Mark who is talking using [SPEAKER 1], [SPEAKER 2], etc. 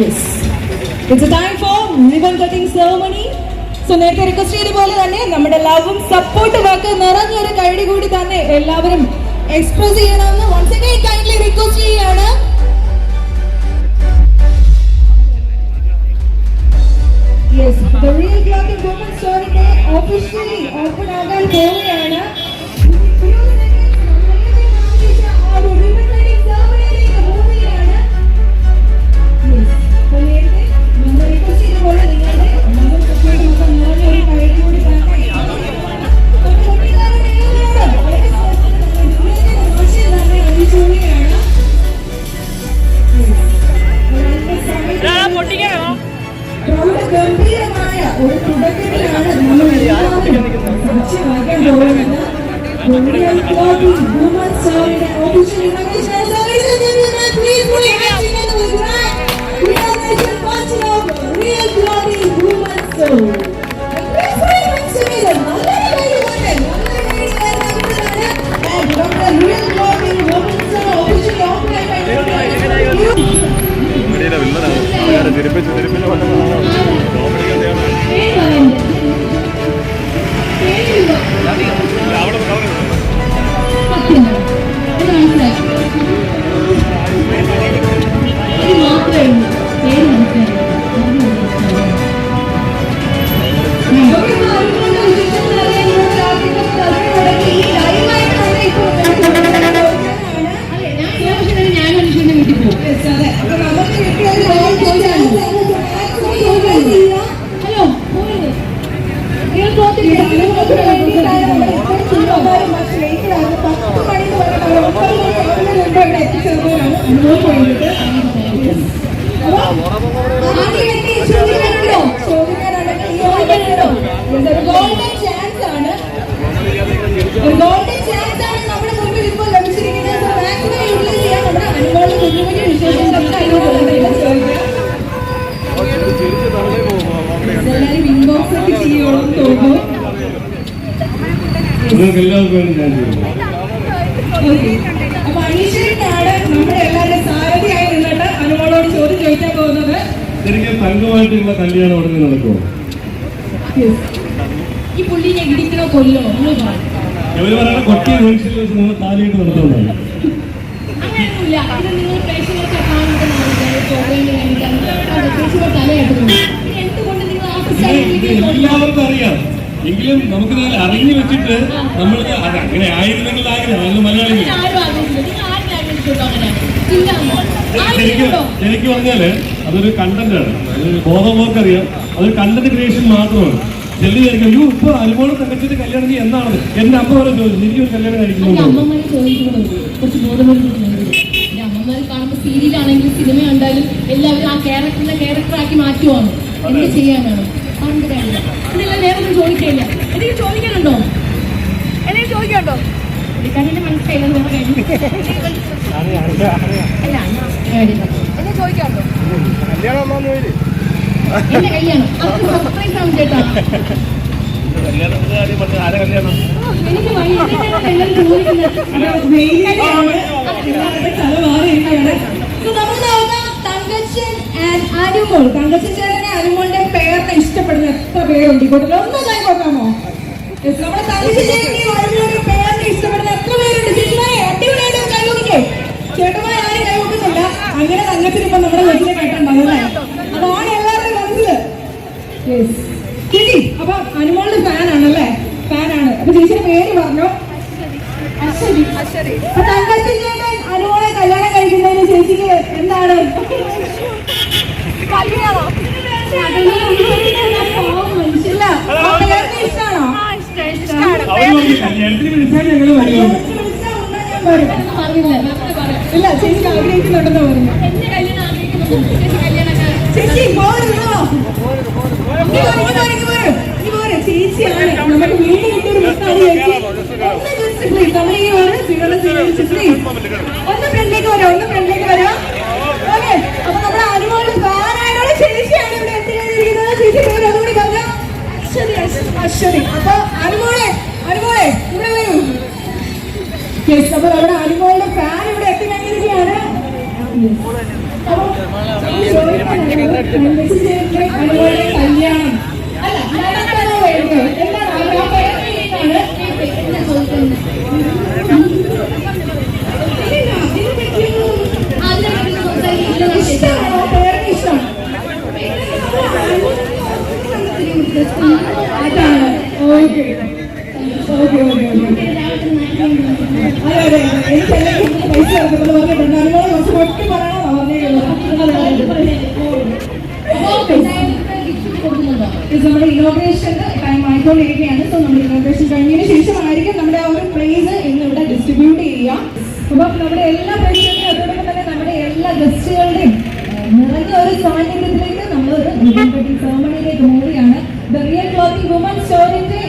[SPEAKER 1] Yes it's time for ribbon cutting ceremony so നേരത്തെ പോലെ തന്നെ നമ്മുടെ ലവും സപ്പോർട്ടും ഒക്കെ നിറഞ്ഞൊരു കൈയുടെ കൂടി തന്നെ എല്ലാവരും എക്സ്പ്രസ് ചെയ്യണമെന്ന് വൺസ് അഗൈൻ കൈൻഡ്ലി റിക്വസ്റ്റ് ചെയ്യാണ്. Yes, the real clothing woman store ന്റെ officially open ആകാൻ പോവുകയാണ്.
[SPEAKER 2] Número 8,
[SPEAKER 1] Rumação. ഗോൾഡൻ ചാൻസ് ആണ്. ഗോൾഡൻ ചാൻസ് ആണ് നമ്മുടെ മുമ്പിൽ ഇപ്പോൾ ലഭിച്ചിരിക്കുന്നത്. മാക്സിമം യൂട്ടിലൈസ് ചെയ്യാൻ നമ്മുടെ അനുഭവം കുഞ്ഞു കുഞ്ഞു വിശേഷങ്ങളൊക്കെ അതിനോട് ചോദിക്കാം എല്ലാവരും ഇൻബോക്സ് ഒക്കെ ചെയ്യുമെന്ന് തോന്നുന്നു.
[SPEAKER 2] നിങ്ങൾക്ക് എല്ലാവർക്കും വേണ്ടി ഞാൻ ചെയ്യുന്നു.
[SPEAKER 1] അപ്പൊ അനീഷിനാണ് നമ്മുടെ എല്ലാവരും സാരഥിയായി നിന്നിട്ട് അനുമോളോട് ചോദ്യം ചോദിക്കാൻ പോകുന്നത്.
[SPEAKER 2] ശരിക്കും തങ്കമായിട്ടുള്ള കല്യാണം ഉടനെ നടക്കുമോ
[SPEAKER 1] ഈ പുള്ളിനെ ഇടിക്കണോ കൊല്ലോ
[SPEAKER 2] ഇവർ പറയുന്ന കൊട്ടി ജംഗ്ഷനിൽ വെച്ച് മൂന്ന് താലിയിട്ട് നടത്തുന്നുണ്ടോ
[SPEAKER 1] അങ്ങനെയൊന്നുമില്ല. ഇത് നിങ്ങൾ പ്രേക്ഷകർക്ക്
[SPEAKER 2] എല്ലാവർക്കും അറിയാം. എങ്കിലും നമുക്ക് അറിഞ്ഞു വെച്ചിട്ട് നമ്മൾ അത് അങ്ങനെ ആയിരുന്നെങ്കിൽ ആഗ്രഹം. മലയാളികൾ
[SPEAKER 1] അങ്ങനെ ഇല്ല
[SPEAKER 2] ശരിക്കും പറഞ്ഞാൽ അതൊരു കണ്ടന്റ് ആണ്. അറിയാം അതൊരു കണ്ടന്റ് ക്രിയേഷൻ മാത്രമാണ്. ചെല്ലി കഴിക്കാം അയ്യോ ഇപ്പൊ അനുഭവം തകച്ചിട്ട് കല്യാണം നീ എന്നാണ് എന്റെ അമ്മ വരെ ചോദിച്ചു എനിക്ക് ഒരു കല്യാണം കഴിക്കുന്നു
[SPEAKER 3] അമ്മമാരെ ചോദിക്കുന്നത് കുറച്ച് കാണുമ്പോൾ സീരിയലാണെങ്കിലും സിനിമ ഉണ്ടായാലും എല്ലാവരും ആ ക്യാരക്ടറിനെ ക്യാരക്ടറാക്കി മാറ്റുവാണ്. എന്ത് ചെയ്യാനാണ്? വേണം വേറെ ചോദിക്കില്ല ചോദിക്കാനുണ്ടോ? എന്തെങ്കിലും ചോദിക്കാനുണ്ടോ? എന്റെ കല്യാണം. അത് സർപ്രൈസ് ആണ് എനിക്ക് ചോദിക്കുന്നത്
[SPEAKER 1] തങ്കച്ചൻ അനുമോൾ. തങ്കച്ചൻ ചേട്ടനെ അനുമോളുടെ പേരിനെ ഇഷ്ടപ്പെടുന്ന എത്ര പേരുണ്ട്? ഇങ്ങോട്ട് ഒന്ന് കൈ കൊടുക്കാമോ നമ്മുടെ തങ്കച്ചൻ അങ്ങനെ തന്നെ ഇപ്പൊ നമ്മുടെ വീട്ടിലെ കേട്ടുണ്ടാവും ഇല്ല ചേച്ചി ആഗ്രഹിക്കുന്നുണ്ടെന്ന് പറഞ്ഞു
[SPEAKER 3] ചേച്ചി
[SPEAKER 1] പോരുന്നോ ചേച്ചിയാണ് നമ്മുടെ വീടിന്റെ ഒരു മിസ്സാണ് ചേച്ചി ഒന്ന് ജസ്റ്റ് പ്ലീസ് നമ്മൾ ഈ ഒരു സീറോ സീറോ പ്ലീസ് ഒന്ന് ഫ്രണ്ടിലേക്ക് വരാം ഒന്ന് ഫ്രണ്ടിലേക്ക് വരാം ഓക്കെ അപ്പൊ നമ്മുടെ അനുമോൾ ഫാനായോട് ചേച്ചിയാണ് ഇവിടെ എത്തിയിരിക്കുന്നത് ചേച്ചി പേര് അതുകൂടി പറഞ്ഞു അശ്വതി അശ്വതി. അപ്പൊ
[SPEAKER 3] അനുമോളെ അനുമോളെ
[SPEAKER 1] ഇവിടെ വരൂ. യെസ്
[SPEAKER 3] അപ്പൊ നമ്മുടെ അനുഭവയുടെ ഫാൻ ഇവിടെ
[SPEAKER 1] എത്തിക്കഴിഞ്ഞിരിക്കുകയാണ്. അനുഭവയുടെ കല്യാണം. അതാണ്. ഓക്കെ. നമ്മുടെ ഇനോഗ്രേഷൻ ടൈം ആയിക്കൊണ്ടിരിക്കുകയാണ് സോ നമ്മുടെ ഇനോഗ്രേഷൻ കഴിഞ്ഞതിന് ശേഷമായിരിക്കും നമ്മുടെ ആ ഒരു പ്രൈസ് ഇന്ന് ഇവിടെ ഡിസ്ട്രിബ്യൂട്ട് ചെയ്യുക അപ്പം നമ്മുടെ എല്ലാ പ്രേക്ഷകരെയും അതോടൊപ്പം തന്നെ നമ്മുടെ എല്ലാ ഗസ്റ്റുകളുടെയും നിറഞ്ഞ ഒരു സാന്നിധ്യത്തിലേക്ക് നമ്മൾ ഒരു സെറമണിയിലേക്ക് മൂവിയാണ് ദ റിയൽ ക്ലോത്തിങ് വുമൻ സ്റ്റോറിന്റെ